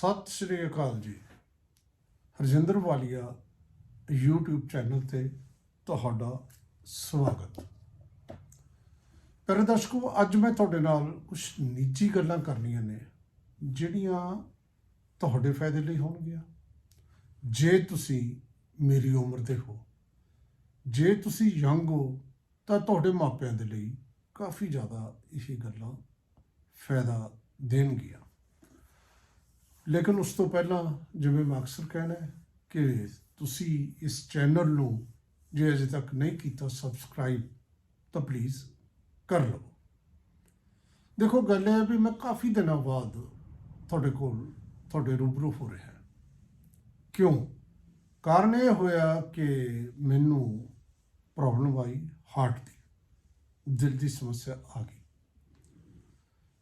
ਸਤਿ ਸ਼੍ਰੀ ਅਕਾਲ ਜੀ। ਹਰਜਿੰਦਰ ਵਾਲੀਆ YouTube channel ਤੇ ਤੁਹਾਡਾ ਸਵਾਗਤ। ਪਿਆਰੇ ਦਰਸ਼ਕੋ, ਅੱਜ ਮੈਂ ਤੁਹਾਡੇ ਨਾਲ ਕੁਝ ਨਿੱਜੀ ਗੱਲਾਂ ਕਰਨੀਆਂ ਨੇ, ਜਿਹੜੀਆਂ ਤੁਹਾਡੇ ਫਾਇਦੇ ਲਈ ਹੋਣਗੀਆਂ। ਜੇ ਤੁਸੀਂ ਮੇਰੀ ਉਮਰ ਦੇ ਹੋ, ਜੇ ਤੁਸੀਂ ਯੰਗ ਹੋ, ਤਾਂ ਤੁਹਾਡੇ ਮਾਪਿਆਂ ਦੇ ਲਈ ਕਾਫੀ ਜ਼ਿਆਦਾ ਇਹ ਗੱਲਾਂ ਫਾਇਦਾ ਦੇਣਗੀਆਂ। ਲੇਕਿਨ ਉਸ ਤੋਂ ਪਹਿਲਾਂ ਜਿਵੇਂ ਮੈਂ ਅਕਸਰ ਕਹਿਣਾ ਹੈ ਕਿ ਤੁਸੀਂ ਇਸ ਚੈਨਲ ਨੂੰ ਜੇ ਅਜੇ ਤੱਕ ਨਹੀਂ ਕੀਤਾ ਸਬਸਕ੍ਰਾਈਬ ਤਾਂ ਪਲੀਜ਼ ਕਰ ਲਓ। ਦੇਖੋ, ਗੱਲ ਇਹ ਹੈ ਵੀ ਮੈਂ ਕਾਫੀ ਦਿਨਾਂ ਬਾਅਦ ਤੁਹਾਡੇ ਕੋਲ ਤੁਹਾਡੇ ਰੂਬਰੂ ਹੋ ਰਿਹਾ ਕਿਉਂ? ਕਾਰਨ ਇਹ ਹੋਇਆ ਕਿ ਮੈਨੂੰ ਪ੍ਰੋਬਲਮ ਆਈ ਹਾਰਟ ਦੀ, ਦਿਲ ਦੀ ਸਮੱਸਿਆ ਆ ਗਈ।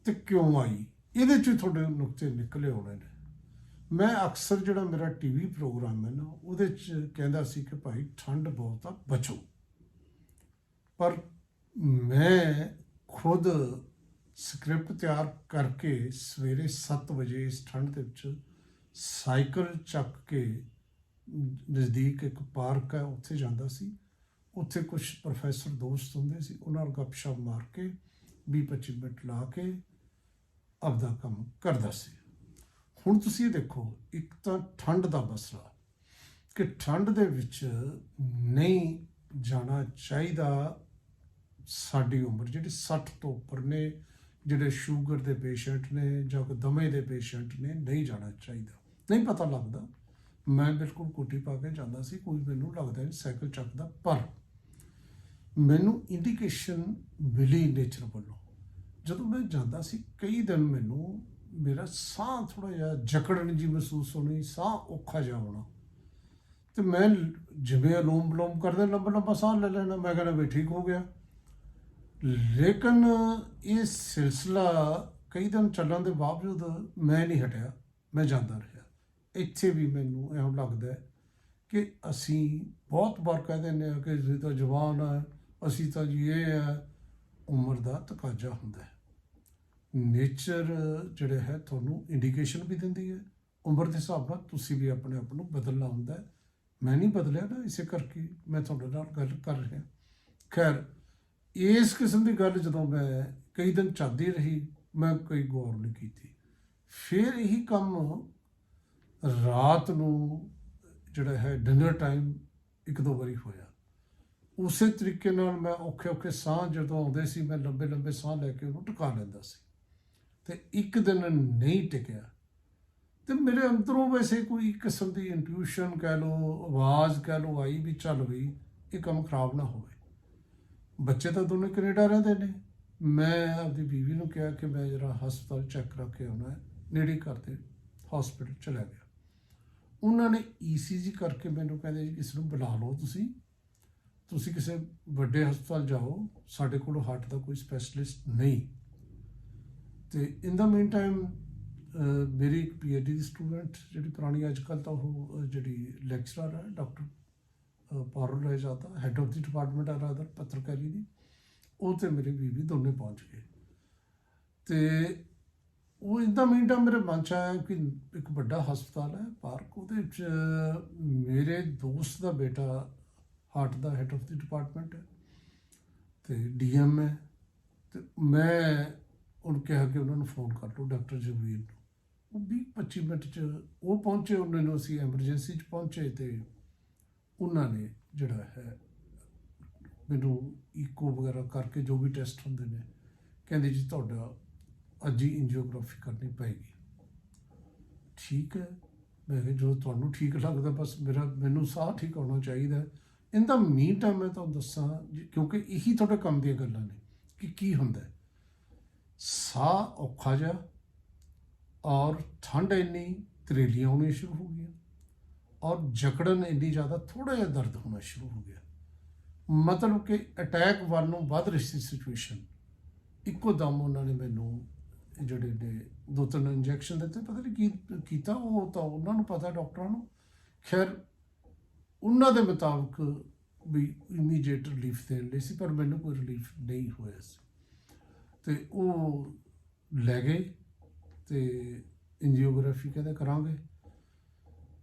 ਤੇ ਕਿਉਂ ਆਈ? ਇਹਦੇ ਚ ਤੁਹਾਡੇ ਨੁਕਤੇ ਨਿਕਲੇ ਹੋਣੇ ਨੇ। ਮੈਂ ਅਕਸਰ ਜਿਹੜਾ ਮੇਰਾ ਟੀਵੀ ਪ੍ਰੋਗਰਾਮ ਹੈ ਨਾ, ਉਹਦੇ ਚ ਕਹਿੰਦਾ ਸੀ ਕਿ ਭਾਈ ਠੰਡ ਬਹੁਤ ਆ, ਬਚੋ। ਪਰ ਮੈਂ ਖੁਦ ਸਕ੍ਰਿਪਟ ਤਿਆਰ ਕਰਕੇ ਸਵੇਰੇ 7 ਵਜੇ ਇਸ ਠੰਡ ਦੇ ਵਿੱਚ ਸਾਈਕਲ ਚੱਕ ਕੇ ਨਜ਼ਦੀਕ ਇੱਕ ਪਾਰਕ ਹੈ, ਉੱਥੇ ਜਾਂਦਾ ਸੀ। ਉੱਥੇ ਕੁਝ ਪ੍ਰੋਫੈਸਰ ਦੋਸਤ ਹੁੰਦੇ ਸੀ, ਉਹਨਾਂ ਨਾਲ ਗੱਪਸ਼ਪ ਮਾਰ ਕੇ 20-25 ਮਿੰਟ ਲਾ ਕੇ ਆਪਦਾ ਕੰਮ ਕਰਦਾ ਸੀ। ਹੁਣ ਤੁਸੀਂ ਇਹ ਦੇਖੋ, ਇੱਕ ਤਾਂ ਠੰਡ ਦਾ ਮਸਲਾ ਕਿ ਠੰਡ ਦੇ ਵਿੱਚ ਨਹੀਂ ਜਾਣਾ ਚਾਹੀਦਾ। ਸਾਡੀ ਉਮਰ ਜਿਹੜੀ 60 ਤੋਂ ਉੱਪਰ ਨੇ, ਜਿਹੜੇ ਸ਼ੂਗਰ ਦੇ ਪੇਸ਼ੈਂਟ ਨੇ ਜਾਂ ਦਮੇ ਦੇ ਪੇਸ਼ੈਂਟ ਨੇ, ਨਹੀਂ ਜਾਣਾ ਚਾਹੀਦਾ। ਨਹੀਂ ਪਤਾ ਲੱਗਦਾ। ਮੈਂ ਬਿਲਕੁਲ ਕੋਟੀ ਪਾ ਕੇ ਜਾਂਦਾ ਸੀ, ਕੋਈ ਮੈਨੂੰ ਲੱਗਦਾ ਨਹੀਂ ਸਾਈਕਲ ਚੱਕਦਾ, ਪਰ ਮੈਨੂੰ ਇੰਡੀਕੇਸ਼ਨ ਮਿਲੀ ਨੇਚਰ ਵੱਲੋਂ। ਜਦੋਂ ਮੈਂ ਜਾਂਦਾ ਸੀ, ਕਈ ਦਿਨ ਮੈਨੂੰ ਮੇਰਾ ਸਾਹ ਥੋੜਾ ਜਿਹਾ ਜਕੜਨ ਜੀ ਮਹਿਸੂਸ ਹੋਣੀ, ਸਾਹ ਔਖਾ ਜਿਹਾ ਹੋਣਾ। ਤੇ ਮੈਂ ਜਿਵੇਂ ਅਲੋਮ ਬਲੋਮ ਕਰਦੇ ਲੰਬਾ ਲੰਬਾ ਸਾਹ ਲੈ ਲੈਣਾ, ਮੈਂ ਕਹਿੰਦਾ ਵੀ ਠੀਕ ਹੋ ਗਿਆ। ਲੇਕਿਨ ਇਹ ਸਿਲਸਿਲਾ ਕਈ ਦਿਨ ਚੱਲਣ ਦੇ ਬਾਵਜੂਦ ਮੈਂ ਨਹੀਂ ਹਟਿਆ, ਮੈਂ ਜਾਂਦਾ ਰਿਹਾ। ਇੱਥੇ ਵੀ ਮੈਨੂੰ ਐਂ ਲੱਗਦਾ ਕਿ ਅਸੀਂ ਬਹੁਤ ਵਾਰ ਕਹਿ ਦਿੰਦੇ ਹਾਂ ਕਿ ਅਸੀਂ ਤਾਂ ਜਵਾਨ ਆ, ਅਸੀਂ ਤਾਂ ਜੀ ਇਹ ਹੈ ਉਮਰ ਦਾ ਤਕਾਜ਼ਾ ਹੁੰਦਾ ਹੈ। ਨੇਚਰ ਜਿਹੜਾ ਹੈ, ਤੁਹਾਨੂੰ ਇੰਡੀਕੇਸ਼ਨ ਵੀ ਦਿੰਦੀ ਹੈ। ਉਮਰ ਦੇ ਹਿਸਾਬ ਨਾਲ ਤੁਸੀਂ ਵੀ ਆਪਣੇ ਆਪ ਨੂੰ ਬਦਲਣਾ ਹੁੰਦਾ ਹੈ। ਮੈਂ ਨਹੀਂ ਬਦਲਿਆ ਨਾ, ਇਸੇ ਕਰਕੇ ਮੈਂ ਤੁਹਾਡੇ ਨਾਲ ਗੱਲ ਕਰ ਰਿਹਾ। ਖੈਰ, ਇਸ ਕਿਸਮ ਦੀ ਗੱਲ ਜਦੋਂ ਮੈਂ ਕਈ ਦਿਨ ਚੱਲਦੀ ਰਹੀ, ਮੈਂ ਕੋਈ ਗੌਰ ਨਹੀਂ ਕੀਤੀ। ਫਿਰ ਇਹੀ ਕੰਮ ਰਾਤ ਨੂੰ ਜਿਹੜਾ ਹੈ ਡਿਨਰ ਟਾਈਮ ਇੱਕ ਦੋ ਵਾਰੀ ਹੋਇਆ। ਉਸੇ ਤਰੀਕੇ ਨਾਲ ਮੈਂ ਔਖੇ ਔਖੇ ਸਾਹ ਜਦੋਂ ਆਉਂਦੇ ਸੀ, ਮੈਂ ਲੰਬੇ ਲੰਬੇ ਸਾਹ ਲੈ ਕੇ ਉਹਨੂੰ ਟਿਕਾ ਲੈਂਦਾ ਸੀ। ਤੇ ਇੱਕ ਦਿਨ ਨਹੀਂ ਟਿਕਿਆ। ਤੇ ਮੇਰੇ ਅੰਦਰੋਂ ਵੈਸੇ ਕੋਈ ਕਿਸਮ ਦੀ ਇੰਟੂਇਸ਼ਨ ਕਹਿ ਲਓ, ਆਵਾਜ਼ ਕਹਿ ਲਓ ਆਈ ਵੀ ਚੱਲ ਵੀ ਇਹ ਕੰਮ ਖਰਾਬ ਨਾ ਹੋਵੇ। ਬੱਚੇ ਤਾਂ ਦੋਨੇ ਕੈਨੇਡਾ ਰਹਿੰਦੇ ਨੇ। ਮੈਂ ਆਪਦੀ ਬੀਵੀ ਨੂੰ ਕਿਹਾ ਕਿ ਮੈਂ ਜਰਾ ਹਸਪਤਾਲ ਚੈੱਕ ਕਰਾ ਕੇ ਆਉਣਾ ਹੈ। ਨੇੜੇ ਘਰ ਦੇ ਹਸਪੀਟਲ ਚਲਾ ਗਿਆ। ਉਹਨਾਂ ਨੇ ਈਸੀਜੀ ਕਰਕੇ ਮੈਨੂੰ ਕਹਿੰਦੇ ਜੀ ਕਿਸ ਨੂੰ ਬੁਲਾ ਲਓ ਤੁਸੀਂ। ਤੁਸੀਂ ਕਿਸੇ ਵੱਡੇ ਹਸਪਤਾਲ ਜਾਓ, ਸਾਡੇ ਕੋਲ ਹਾਰਟ ਦਾ ਕੋਈ ਸਪੈਸ਼ਲਿਸਟ ਨਹੀਂ। ਤੇ ਇਨ ਦਾ ਮੀਨ ਟਾਈਮ ਮੇਰੀ ਇੱਕ ਪੀਐਚਡੀ ਦੀ ਸਟੂਡੈਂਟ ਜਿਹੜੀ ਪੁਰਾਣੀ ਅੱਜ ਕੱਲ੍ਹ ਤਾਂ ਉਹ ਜਿਹੜੀ ਲੈਕਚਰਰ ਹੈ ਡਾਕਟਰ ਪਾਰਲ ਰਾਏ ਜਾਂਦਾ ਹੈਡ ਆਫ ਦੀ ਡਿਪਾਰਟਮੈਂਟ ਆ ਰਾਦਰ ਪੱਤਰਕਾਰੀ ਦੀ, ਉਹ ਤੇ ਮੇਰੇ ਬੀਵੀ ਦੋਨੇ ਪਹੁੰਚ ਗਏ। ਤੇ ਉਹ ਇਨ ਦਾ ਟਾਈਮ ਮੇਰੇ ਮਨ ਚ ਆਇਆ ਕਿ ਇੱਕ ਵੱਡਾ ਹਸਪਤਾਲ ਹੈ, ਪਾਰਕ, ਉਹਦੇ ਵਿੱਚ ਮੇਰੇ ਦੋਸਤ ਦਾ ਬੇਟਾ ਹਾਰਟ ਦਾ ਹੈਡ ਆਫ ਦੀ ਡਿਪਾਰਟਮੈਂਟ ਹੈ, ਤੇ ਡੀਐਮ ਹੈ, ਤੇ ਮੈਂ ਉਹਨੂੰ ਕਿਹਾ ਕਿ ਉਹਨਾਂ ਨੂੰ ਫੋਨ ਕਰ ਲਓ ਡਾਕਟਰ ਜਗਵੀਰ ਨੂੰ। ਉਹ 20 25 ਮਿੰਟ ਚ ਉਹ ਪਹੁੰਚੇ ਉਹਨਾਂ ਨੂੰ ਅਸੀਂ ਐਮਰਜੈਂਸੀ ਚ ਪਹੁੰਚੇ ਤੇ ਉਹਨਾਂ ਨੇ ਜਿਹੜਾ ਹੈ ਮੈਨੂੰ ਈਕੋ ਵਗੈਰਾ ਕਰਕੇ ਜੋ ਵੀ ਟੈਸਟ ਹੁੰਦੇ ਨੇ ਕਹਿੰਦੇ ਜੀ ਤੁਹਾਡਾ ਅੱਜ ਹੀ ਇੰਜੀਓਗ੍ਰਾਫੀ ਕਰਨੀ ਪਏਗੀ। ਠੀਕ ਹੈ ਮੈਂ ਕਿਹਾ ਜੋ ਤੁਹਾਨੂੰ ਠੀਕ ਲੱਗਦਾ ਬਸ ਮੇਰਾ ਮੈਨੂੰ ਸਾਹ ਠੀਕ ਹੋਣਾ ਚਾਹੀਦਾ ਇਹਦਾ ਮੀਨ ਟਾਈਮ ਮੈਂ ਤੁਹਾਨੂੰ ਦੱਸਾਂ ਜੀ, ਕਿਉਂਕਿ ਇਹੀ ਤੁਹਾਡੇ ਕੰਮ ਦੀਆਂ ਗੱਲਾਂ ਨੇ ਕਿ ਕੀ ਹੁੰਦਾ ਹੈ। ਸਾਹ ਔਖਾ ਜਿਹਾ, ਔਰ ਠੰਡ ਇੰਨੀ ਤਰੇਲੀਆਂ ਹੋਣੀਆਂ ਸ਼ੁਰੂ ਹੋ ਗਈਆਂ, ਔਰ ਜਕੜਨ ਇੰਨੀ ਜ਼ਿਆਦਾ ਥੋੜਾ ਜਿਹਾ ਦਰਦ ਹੋਣਾ ਸ਼ੁਰੂ ਹੋ ਗਿਆ। ਮਤਲਬ ਕਿ ਅਟੈਕ ਵੱਲ ਨੂੰ ਵੱਧ ਰਹੀ ਸੀ ਸਿਚੁਏਸ਼ਨ ਇੱਕੋ ਦਮ ਉਹਨਾਂ ਨੇ ਮੈਨੂੰ ਜਿਹੜੇ ਨੇ ਦੋ ਤਿੰਨ ਇੰਜੈਕਸ਼ਨ ਦਿੱਤੇ, ਪਤਾ ਨਹੀਂ ਕੀ ਕੀਤਾ ਉਹ ਤਾਂ ਉਹਨਾਂ ਨੂੰ ਪਤਾ, ਡਾਕਟਰਾਂ ਨੂੰ। ਖੈਰ, ਉਹਨਾਂ ਦੇ ਮੁਤਾਬਕ ਵੀ ਇਮੀਡੀਏਟ ਰਿਲੀਫ ਦੇਣ ਲਈ ਸੀ, ਪਰ ਮੈਨੂੰ ਕੋਈ ਰਿਲੀਫ ਨਹੀਂ ਹੋਇਆ ਸੀ। ਤੇ ਉਹ ਲੈ ਗਏ ਤੇ ਇੰਜੀਓਗ੍ਰਾਫੀ ਕਹਿੰਦੇ ਕਰਾਂਗੇ।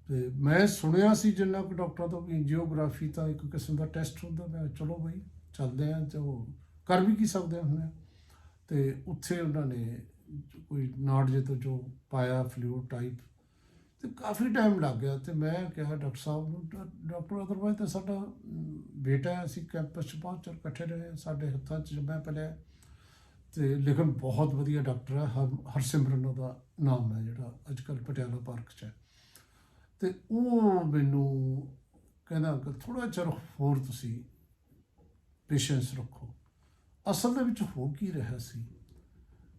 ਤੇ ਮੈਂ ਸੁਣਿਆ ਸੀ ਜਿੰਨਾ ਕੁ ਡਾਕਟਰਾਂ ਤੋਂ ਵੀ ਇੰਜੀਓਗ੍ਰਾਫੀ ਤਾਂ ਇੱਕ ਕਿਸਮ ਦਾ ਟੈਸਟ ਹੁੰਦਾ, ਮੈਂ ਚਲੋ ਬਈ, ਚੱਲਦੇ ਆ ਤੇ ਉਹ ਕਰ ਵੀ ਕੀ ਸਕਦੇ ਹੁਣ। ਆ ਤੇ ਉੱਥੇ ਉਹਨਾਂ ਨੇ ਕੋਈ ਨਾੜ ਜੇ ਤੋਂ ਜੋ ਪਾਇਆ ਫਲੂਇਡ ਟਾਈਪ ਤੇ ਕਾਫੀ ਟਾਈਮ ਲੱਗ ਗਿਆ ਤੇ ਮੈਂ ਕਿਹਾ ਡਾਕਟਰ ਸਾਹਿਬ ਨੂੰ ਡਾਕਟਰ ਅਦਰਵਾਈਜ਼ ਤਾਂ ਸਾਡਾ ਬੇਟਾ ਅਸੀਂ ਕੈਂਪਸ 'ਚ ਬਹੁਤ ਚਿਰ ਇਕੱਠੇ ਰਹੇ ਸਾਡੇ ਹੱਥਾਂ 'ਚ ਜੰਮਿਆ ਪਲਿਆ ਤੇ ਲੇਕਿਨ ਬਹੁਤ ਵਧੀਆ ਡਾਕਟਰ ਹੈ, ਹਰ, ਹਰਸਿਮਰਨ ਉਹਦਾ ਨਾਮ ਹੈ ਜਿਹੜਾ ਅੱਜ ਕੱਲ੍ਹ ਪਟਿਆਲਾ ਪਾਰਕ 'ਚ ਹੈ। ਤੇ ਉਹ ਮੈਨੂੰ ਕਹਿੰਦਾ ਕਿ ਥੋੜਾ ਚਿਰ ਹੋਰ ਤੁਸੀਂ ਪੇਸ਼ੈਂਸ ਰੱਖੋ। ਅਸਲ ਦੇ ਵਿੱਚ ਹੋ ਕੀ ਰਿਹਾ ਸੀ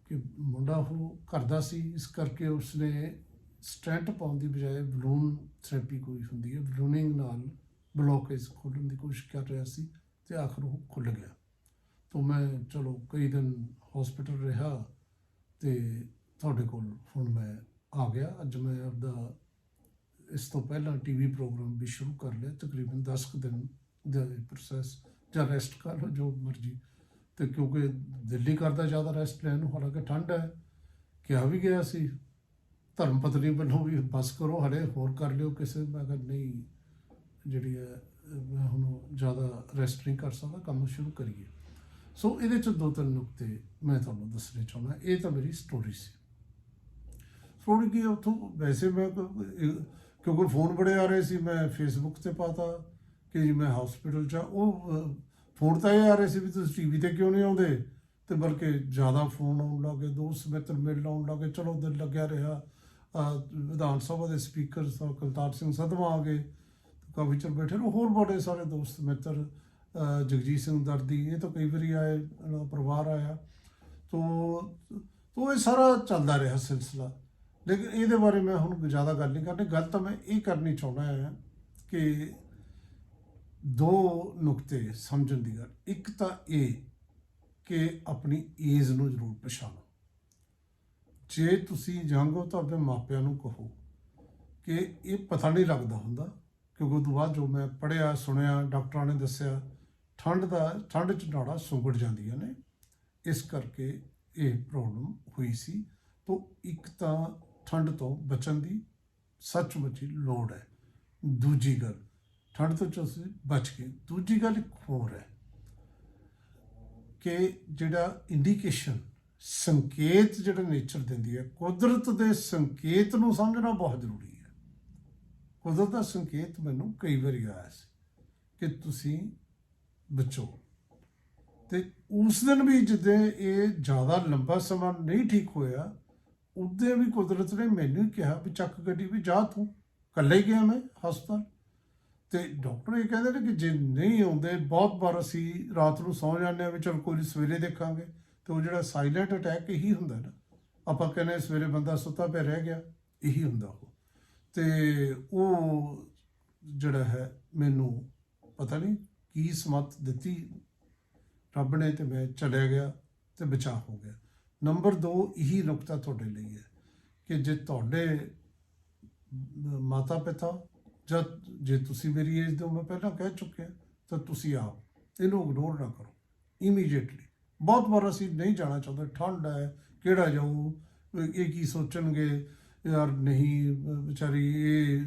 ਕਿ ਮੁੰਡਾ ਉਹ ਕਰਦਾ ਸੀ, ਇਸ ਕਰਕੇ ਉਸਨੇ ਸਟੈਂਟ ਪਾਉਣ ਦੀ ਬਜਾਏ ਬਲੂਨ ਥੈਰੇਪੀ ਕੋਈ ਹੁੰਦੀ ਹੈ, ਬਲੂਨਿੰਗ ਨਾਲ ਬਲੋਕੇਜ ਖੋਲ੍ਹਣ ਦੀ ਕੋਸ਼ਿਸ਼ ਕਰ ਰਿਹਾ ਸੀ ਤੇ ਆਖਰ ਉਹ ਖੁੱਲ ਗਿਆ। ਤੋਂ ਮੈਂ ਚਲੋ ਕਈ ਦਿਨ ਹਸਪੀਟਲ ਰਿਹਾ ਤੇ ਤੁਹਾਡੇ ਕੋਲ ਹੁਣ ਮੈਂ ਆ ਗਿਆ। ਅੱਜ ਮੈਂ ਆਪਦਾ ਇਸ ਤੋਂ ਪਹਿਲਾਂ ਟੀਵੀ ਪ੍ਰੋਗਰਾਮ ਵੀ ਸ਼ੁਰੂ ਕਰ ਲਿਆ, ਤਕਰੀਬਨ 10 ਕੁ ਦਿਨ ਦਾ ਪ੍ਰੋਸੈਸ ਜਾਂ ਰੈਸਟ ਕਰ ਲਓ ਜੋ ਮਰਜ਼ੀ। ਤੇ ਕਿਉਂਕਿ ਦਿੱਲੀ ਕਰਦਾ ਜ਼ਿਆਦਾ ਰੈਸਟ ਲੈਣ ਨੂੰ ਹਾਲਾਂਕਿ ਠੰਡ ਹੈ, ਕਿਹਾ ਵੀ ਗਿਆ ਸੀ ਧਰਮ ਪਤਨੀ ਵੱਲੋਂ ਵੀ ਬਸ ਕਰੋ, ਹਲੇ ਹੋਰ ਕਰ ਲਿਓ ਕਿਸੇ, ਮੈਂ ਕਿਹਾ ਨਹੀਂ, ਜਿਹੜੀ ਹੈ, ਮੈਂ ਹੁਣ ਜ਼ਿਆਦਾ ਰੈਸਟ ਨਹੀਂ ਕਰ ਸਕਦਾ, ਕੰਮ ਸ਼ੁਰੂ ਕਰੀਏ। ਸੋ ਇਹਦੇ ਚ ਦੋ ਤਿੰਨ ਨੁਕਤੇ ਮੈਂ ਤੁਹਾਨੂੰ ਦੱਸਣੇ ਚਾਹੁੰਦਾ। ਇਹ ਤਾਂ ਮੇਰੀ ਸਟੋਰੀ ਸੀ। ਸਟੋਰੀ ਕੀ ਹੈ, ਉੱਥੋਂ ਵੈਸੇ ਮੈਂ ਕਿਉਂਕਿ ਫੋਨ ਬੜੇ ਆ ਰਹੇ ਸੀ ਮੈਂ ਫੇਸਬੁੱਕ ਤੇ ਪਾਤਾ ਕਿ ਜੀ ਮੈਂ ਹਸਪੀਟਲ ਚ ਆ। ਉਹ ਫੋਨ ਤਾਂ ਇਹ ਆ ਰਹੇ ਸੀ ਵੀ ਤੁਸੀਂ ਟੀਵੀ ਤੇ ਕਿਉਂ ਨਹੀਂ ਆਉਂਦੇ? ਤੇ ਬਲਕਿ ਜ਼ਿਆਦਾ ਫੋਨ ਆਉਣ ਲੱਗੇ ਦੋਸਤ ਮਿੱਤਰ ਮਿਲ ਆਉਣ ਲੱਗੇ। ਚਲੋ ਦਿਲ ਲੱਗਿਆ ਰਿਹਾ। ਵਿਧਾਨ ਸਭਾ ਦੇ ਸਪੀਕਰ ਸਾਹਿਬ ਕੁਲਤਾਰ ਸਿੰਘ ਸੰਧਵਾ ਆ ਗਏ। ਕਾਫੀ ਚਿਰ ਬੈਠੇ ਰਹੇ। ਹੋਰ ਬੜੇ ਸਾਰੇ ਦੋਸਤ ਮਿੱਤਰ ਜਗਜੀਤ ਸਿੰਘ ਦਰਦੀ, ਇਹ ਤਾਂ ਕਈ ਵਾਰੀ ਆਏ ਇਹਨਾਂ ਦਾ ਪਰਿਵਾਰ ਆਇਆ, ਤੋਂ ਤੋਂ ਇਹ ਸਾਰਾ ਚੱਲਦਾ ਰਿਹਾ ਸਿਲਸਿਲਾ। ਲੇਕਿਨ ਇਹਦੇ ਬਾਰੇ ਮੈਂ ਹੁਣ ਜ਼ਿਆਦਾ ਗੱਲ ਨਹੀਂ ਕਰਨੀ। ਗੱਲ ਤਾਂ ਮੈਂ ਇਹ ਕਰਨੀ ਚਾਹੁੰਦਾ ਹਾਂ ਕਿ ਦੋ ਨੁਕਤੇ ਸਮਝਣ ਦੀ ਗੱਲ। ਇੱਕ ਤਾਂ ਇਹ ਕਿ ਆਪਣੀ ਏਜ ਨੂੰ ਜ਼ਰੂਰ ਪਛਾਣੋ। ਜੇ ਤੁਸੀਂ ਯੰਗ ਹੋ ਤਾਂ ਆਪਣੇ ਮਾਪਿਆਂ ਨੂੰ ਕਹੋ ਕਿ ਇਹ ਪਤਾ ਨਹੀਂ ਲੱਗਦਾ ਹੁੰਦਾ, ਕਿਉਂਕਿ ਉਹ ਤੋਂ ਬਾਅਦ ਜੋ ਮੈਂ ਪੜ੍ਹਿਆ, ਸੁਣਿਆ, ਡਾਕਟਰਾਂ ਨੇ ਦੱਸਿਆ ਠੰਡ ਦਾ, ਠੰਡ ਚ ਨਾੜਾਂ ਸੁੰਗੜ ਜਾਂਦੀਆਂ ਨੇ। ਇਸ ਕਰਕੇ ਇਹ ਪ੍ਰੋਬਲਮ ਹੋਈ ਸੀ। ਤੋਂ ਇੱਕ ਤਾਂ ਠੰਡ ਤੋਂ ਬਚਣ ਦੀ ਸੱਚਮੁੱਚ ਲੋੜ ਹੈ। ਦੂਜੀ ਗੱਲ, ਠੰਡ ਤੋਂ ਤੁਸੀਂ ਬਚ ਕੇ ਦੂਜੀ ਗੱਲ ਇੱਕ ਹੋਰ ਹੈ ਕਿ ਜਿਹੜਾ ਇੰਡੀਕੇਸ਼ਨ ਸੰਕੇਤ ਜਿਹੜਾ ਨੇਚਰ ਦਿੰਦੀ ਹੈ, ਕੁਦਰਤ ਦੇ ਸੰਕੇਤ ਨੂੰ ਸਮਝਣਾ ਬਹੁਤ ਜ਼ਰੂਰੀ ਹੈ। ਕੁਦਰਤ ਦਾ ਸੰਕੇਤ ਮੈਨੂੰ ਕਈ ਵਾਰੀ ਆਇਆ ਸੀ ਕਿ ਤੁਸੀਂ ਬਚੋ ਤੇ ਉਸ ਦਿਨ ਵੀ ਜਦੋਂ ਇਹ ਜ਼ਿਆਦਾ ਲੰਬਾ ਸਮਾਂ ਨਹੀਂ ਠੀਕ ਹੋਇਆ, ਉਦੋਂ ਵੀ ਕੁਦਰਤ ਨੇ ਮੈਨੂੰ ਹੀ ਕਿਹਾ ਵੀ ਚੱਕ ਗੱਡੀ ਵੀ ਜਾ ਤੂੰ, ਇਕੱਲੇ ਹੀ ਗਿਆ ਮੈਂ ਹਸਪਤਾਲ। ਤੇ ਡਾਕਟਰ ਇਹ ਕਹਿੰਦੇ ਨੇ ਕਿ ਜੇ ਨਹੀਂ ਆਉਂਦੇ, ਬਹੁਤ ਵਾਰ ਅਸੀਂ ਰਾਤ ਨੂੰ ਸੌਂ ਜਾਂਦੇ ਆ ਵੀ ਚਲ ਕੋਈ ਸਵੇਰੇ ਦੇਖਾਂਗੇ। ਤੇ ਉਹ ਜਿਹੜਾ ਸਾਇਲੈਂਟ ਅਟੈਕ ਇਹੀ ਹੁੰਦਾ ਨਾ, ਆਪਾਂ ਕਹਿੰਦੇ ਸਵੇਰੇ ਬੰਦਾ ਸੁੱਤਾ ਪਿਆ ਰਹਿ ਗਿਆ, ਇਹੀ ਹੁੰਦਾ ਉਹ। ਤੇ ਉਹ ਜਿਹੜਾ ਹੈ, ਮੈਨੂੰ ਪਤਾ ਨਹੀਂ ਕੀ ਸਮਤ ਦਿੱਤੀ? ਰੱਬ ਨੇ ਤੇ ਮੈਂ ਚਲਿਆ ਗਿਆ ਤੇ ਬਚਾਅ ਹੋ ਗਿਆ। ਨੰਬਰ 2 ਇਹੀ ਨੁਕਤਾ ਤੁਹਾਡੇ ਲਈ ਹੈ ਕਿ ਜੇ ਤੁਹਾਡੇ ਮਾਤਾ ਪਿਤਾ ਜਦ ਜੇ ਤੁਸੀਂ ਮੇਰੀ ਏਜ ਦੇ ਮੈਂ ਪਹਿਲਾਂ ਕਹਿ ਚੁੱਕਿਆ ਤਾਂ ਤੁਸੀਂ ਆਓ ਇਹਨੂੰ ਇਗਨੋਰ ਨਾ ਕਰੋ। ਇਮੀਡੀਏਟਲੀ ਬਹੁਤ ਵਾਰ ਅਸੀਂ ਨਹੀਂ ਜਾਣਾ ਚਾਹੁੰਦੇ, ਠੰਡ ਹੈ, ਕਿਹੜਾ ਜਾਊ, ਇਹ ਕੀ ਸੋਚਣਗੇ? ਯਾਰ ਨਹੀਂ, ਵਿਚਾਰੀ, ਇਹ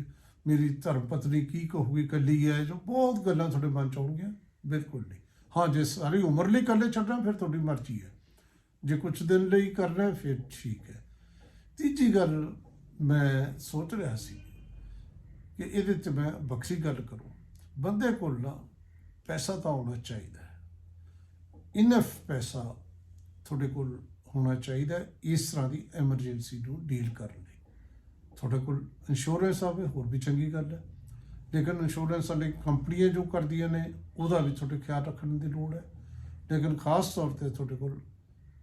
ਮੇਰੀ ਧਰਮ ਪਤਨੀ ਕੀ ਕਹੂਗੀ ਕੱਲੀ ਹੈ ਜੋ ਬਹੁਤ ਗੱਲਾਂ ਤੁਹਾਡੇ ਮਨ ਚ ਆਉਣਗੀਆਂ ਬਿਲਕੁਲ ਨਹੀਂ। ਹਾਂ ਜੇ ਸਾਰੀ ਉਮਰ ਲਈ ਇਕੱਲੇ ਛੱਡਣਾ ਫਿਰ ਤੁਹਾਡੀ ਮਰਜ਼ੀ ਹੈ। ਜੇ ਕੁਝ ਦਿਨ ਲਈ ਕਰਨਾ ਹੈ, ਫਿਰ ਠੀਕ ਹੈ। ਤੀਜੀ ਗੱਲ ਮੈਂ ਸੋਚ ਰਿਹਾ ਸੀ ਕਿ ਇਹਦੇ 'ਚ ਮੈਂ ਬਖਸ਼ੀ ਗੱਲ ਕਰੂੰ। ਬੰਦੇ ਕੋਲ ਨਾ ਪੈਸਾ ਤਾਂ ਹੋਣਾ ਚਾਹੀਦਾ ਹੈ। ਇਨਫ ਪੈਸਾ ਤੁਹਾਡੇ ਕੋਲ ਹੋਣਾ ਚਾਹੀਦਾ ਇਸ ਤਰ੍ਹਾਂ ਦੀ ਐਮਰਜੈਂਸੀ ਨੂੰ ਡੀਲ ਕਰਨ ਲਈ। ਤੁਹਾਡੇ ਕੋਲ ਇੰਸ਼ੋਰੈਂਸ ਆਵੇ ਹੋਰ ਵੀ ਚੰਗੀ ਗੱਲ ਹੈ। ਲੇਕਿਨ ਇੰਸ਼ੋਰੈਂਸ ਵਾਲੀ ਕੰਪਨੀਆਂ ਜੋ ਕਰਦੀਆਂ ਨੇ, ਉਹਦਾ ਵੀ ਤੁਹਾਡੇ ਖਿਆਲ ਰੱਖਣ ਦੀ ਲੋੜ ਹੈ। ਲੇਕਿਨ ਖਾਸ ਤੌਰ ਤੇ ਤੁਹਾਡੇ ਕੋਲ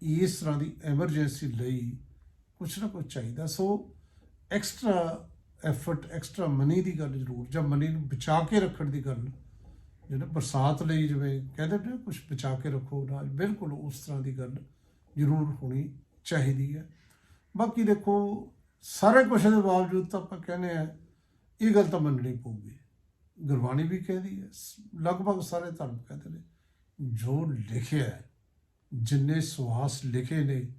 ਇਸ ਤਰ੍ਹਾਂ ਦੀ ਐਮਰਜੈਂਸੀ ਲਈ ਕੁਛ ਨਾ ਕੁਛ ਚਾਹੀਦਾ। So extra effort extra money ਦੀ ਗੱਲ ਜ਼ਰੂਰ, ਜਾਂ ਮਨੀ ਨੂੰ ਬਚਾ ਕੇ ਰੱਖਣ ਦੀ ਗੱਲ ਜਿਹੜਾ ਬਰਸਾਤ ਲਈ ਜਿਵੇਂ ਕਹਿੰਦੇ ਨੇ ਕੁਝ ਬਚਾ ਕੇ ਰੱਖੋ ਨਾ ਬਿਲਕੁਲ ਉਸ ਤਰ੍ਹਾਂ ਦੀ ਗੱਲ ਜ਼ਰੂਰ ਹੋਣੀ ਚਾਹੀਦੀ ਹੈ। ਬਾਕੀ ਦੇਖੋ ਸਾਰੇ ਕੁਝ ਦੇ ਬਾਵਜੂਦ ਤਾਂ ਆਪਾਂ ਕਹਿੰਦੇ ਆ ਇਹ ਗੱਲ ਤਾਂ ਮੰਨਣੀ ਪਊਗੀ। ਗੁਰਬਾਣੀ ਵੀ ਕਹਿੰਦੀ ਹੈ ਲਗਭਗ ਸਾਰੇ ਧਰਮ ਕਹਿੰਦੇ ਨੇ, ਜੋ ਲਿਖਿਆ ਹੈ, ਜਿੰਨੇ ਸਵਾਸ ਲਿਖੇ ਨੇ,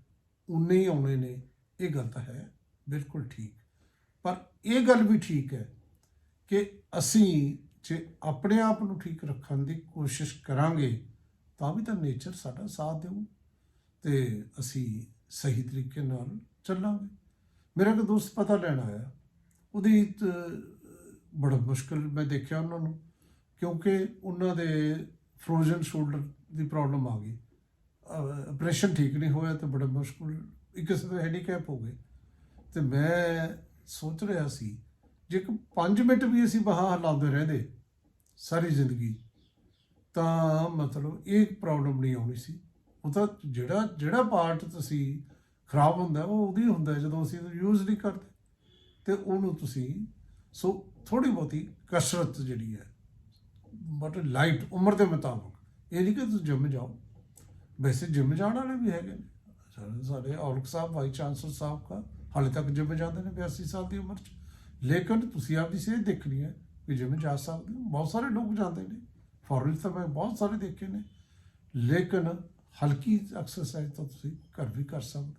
ਉਨੇ ਹੀ ਆਉਣੇ ਨੇ, ਇਹ ਗੱਲ ਤਾਂ ਹੈ, ਬਿਲਕੁਲ ਠੀਕ। ਪਰ ਇਹ ਗੱਲ ਵੀ ਠੀਕ ਹੈ ਕਿ ਅਸੀਂ ਜੇ ਆਪਣੇ ਆਪ ਨੂੰ ਠੀਕ ਰੱਖਣ ਦੀ ਕੋਸ਼ਿਸ਼ ਕਰਾਂਗੇ, ਤਾਂ ਵੀ ਤਾਂ ਨੇਚਰ ਸਾਡਾ ਸਾਥ ਦੇਊ ਤੇ ਅਸੀਂ ਸਹੀ ਤਰੀਕੇ ਨਾਲ ਚੱਲਾਂਗੇ। ਮੇਰਾ ਇੱਕ ਦੋਸਤ ਪਤਾ ਲੈਣ ਆਇਆ। ਉਹਦੀ ਬੜਾ ਮੁਸ਼ਕਲ ਮੈਂ ਦੇਖਿਆ ਉਹਨਾਂ ਨੂੰ, ਕਿਉਂਕਿ ਉਹਨਾਂ ਦੇ ਫਰੋਜ਼ਨ ਸ਼ੋਲਡਰ ਦੀ ਪ੍ਰੋਬਲਮ ਆ ਗਈ। ਆਪਰੇਸ਼ਨ ਠੀਕ ਨਹੀਂ ਹੋਇਆ ਤੇ ਬੜਾ ਮੁਸ਼ਕਲ, ਇੱਕ ਕਿਸਮ ਦਾ ਹੈਂਡੀਕੈਪ ਹੋ ਗਏ। ਤੇ ਮੈਂ ਸੋਚ ਰਿਹਾ ਸੀ, ਜੇ ਕਿ 5 ਮਿੰਟ ਵੀ ਅਸੀਂ ਬਾਹਰ ਹਿਲਾਉਂਦੇ ਰਹਿੰਦੇ ਸਾਰੀ ਜ਼ਿੰਦਗੀ, ਤਾਂ ਮਤਲਬ ਇਹ ਪ੍ਰੋਬਲਮ ਨਹੀਂ ਆਉਣੀ ਸੀ। ਉਹ ਤਾਂ ਜਿਹੜਾ ਜਿਹੜਾ ਪਾਰਟ ਤੁਸੀਂ ਖਰਾਬ ਹੁੰਦਾ, ਉਹ ਉਹਦੀ ਹੁੰਦਾ ਜਦੋਂ ਅਸੀਂ ਯੂਜ਼ ਨਹੀਂ ਕਰਦੇ। ਤੇ ਉਹਨੂੰ ਤੁਸੀਂ, ਸੋ ਥੋੜੀ ਬਹੁਤੀ ਕਸਰਤ ਜਿਹੜੀ ਹੈ ਬਟ ਲਾਈਟ ਉਮਰ ਦੇ ਮੁਤਾਬਕ, ਇਹ ਨਹੀਂ ਕਿ ਤੁਸੀਂ ਜਿਮ ਜਾਓ। ਵੈਸੇ ਜਿਮ ਜਾਣ ਵਾਲੇ ਵੀ ਹੈਗੇ ਨੇ। ਸਾਡੇ ਸਾਡੇ ਸਾਹਿਬ ਵਾਈ ਚਾਂਸਲਰ ਸਾਹਿਬ ਦਾ ਹਾਲੇ ਤੱਕ ਜਿਮ ਜਾਂਦੇ ਨੇ 82 ਸਾਲ ਦੀ ਉਮਰ 'ਚ। ਲੇਕਿਨ ਤੁਸੀਂ ਆਪਦੀ ਸਿਹਤ ਦੇਖਣੀ ਹੈ ਵੀ ਜਿਮ ਜਾ ਸਕਦੇ ਹੋ। ਬਹੁਤ ਸਾਰੇ ਲੋਕ ਜਾਂਦੇ ਨੇ। ਫੋਰਨ ਤਾਂ ਮੈਂ ਬਹੁਤ ਸਾਰੇ ਦੇਖੇ ਨੇ। ਲੇਕਿਨ ਹਲਕੀ ਐਕਸਰਸਾਈਜ਼ ਤਾਂ ਤੁਸੀਂ ਘਰ ਵੀ ਕਰ ਸਕਦੇ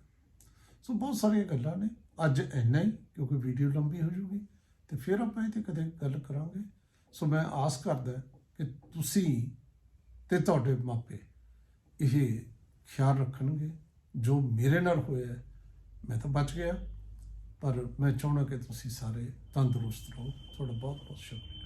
ਸੋ ਬਹੁਤ ਸਾਰੀਆਂ ਗੱਲਾਂ ਨੇ। ਅੱਜ ਇੰਨਾ ਹੀ, ਕਿਉਂਕਿ ਵੀਡੀਓ ਲੰਬੀ ਹੋ ਜੂਗੀ। ਤੇ ਫਿਰ ਆਪਾਂ ਇਹ ਤੇ ਕਦੇ ਗੱਲ ਕਰਾਂਗੇ। ਸੋ ਮੈਂ ਆਸ ਕਰਦਾ ਕਿ ਤੁਸੀਂ ਤੇ ਤੁਹਾਡੇ ਮਾਪੇ ਇਹ ਖਿਆਲ ਰੱਖਣਗੇ। ਜੋ ਮੇਰੇ ਨਾਲ ਹੋਇਆ ਮੈਂ ਤਾਂ ਬਚ ਗਿਆ। ਪਰ ਮੈਂ ਚਾਹੁੰਦਾ ਕਿ ਤੁਸੀਂ ਸਾਰੇ ਤੰਦਰੁਸਤ ਰਹੋ। ਤੁਹਾਡਾ ਬਹੁਤ ਬਹੁਤ ਸ਼ੁਕਰੀਆ।